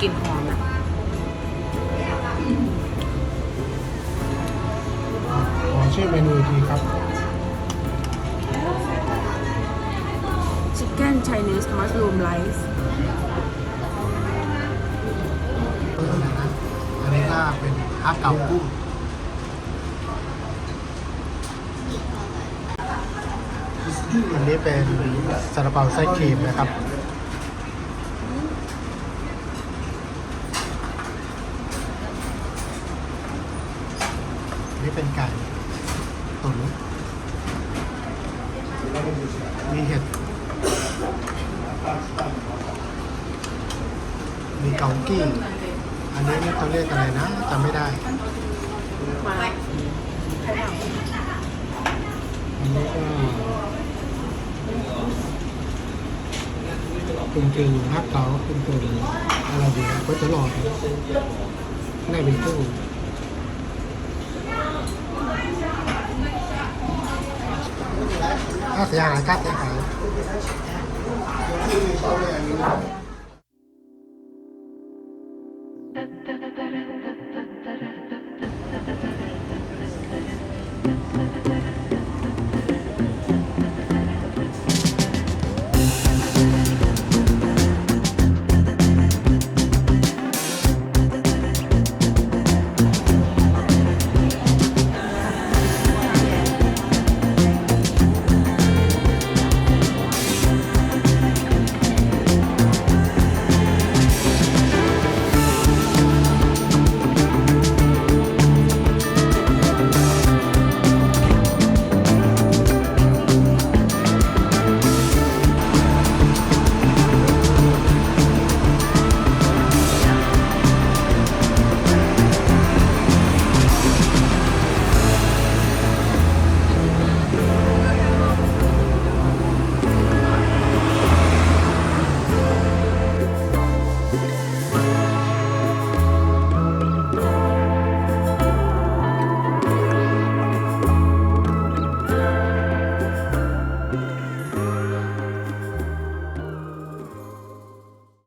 กลิ่นหอมอะขอชื่อเมนูอีกทีครับชิคเก้นไชนีสมัสลูมไรซ์อันนี้ก็เป็นฮักเก๋ากุ้งอันนี้เป็นซาลาเปาไส้ครีมนะครับ อันนี้ เป็นไก่ตุ๋นมีเห็ด มีเกากี้ อันนี้นี่เขาเรียกอะไรนะจำไม่ได้อันนี้ก็กึ่งกึ่งๆฮักเก๋ากึ่งกึ่งๆอะไรดีก็จะหลอดข้างในเป็นกุ้ งข้าเสียหายค่าเสียหาย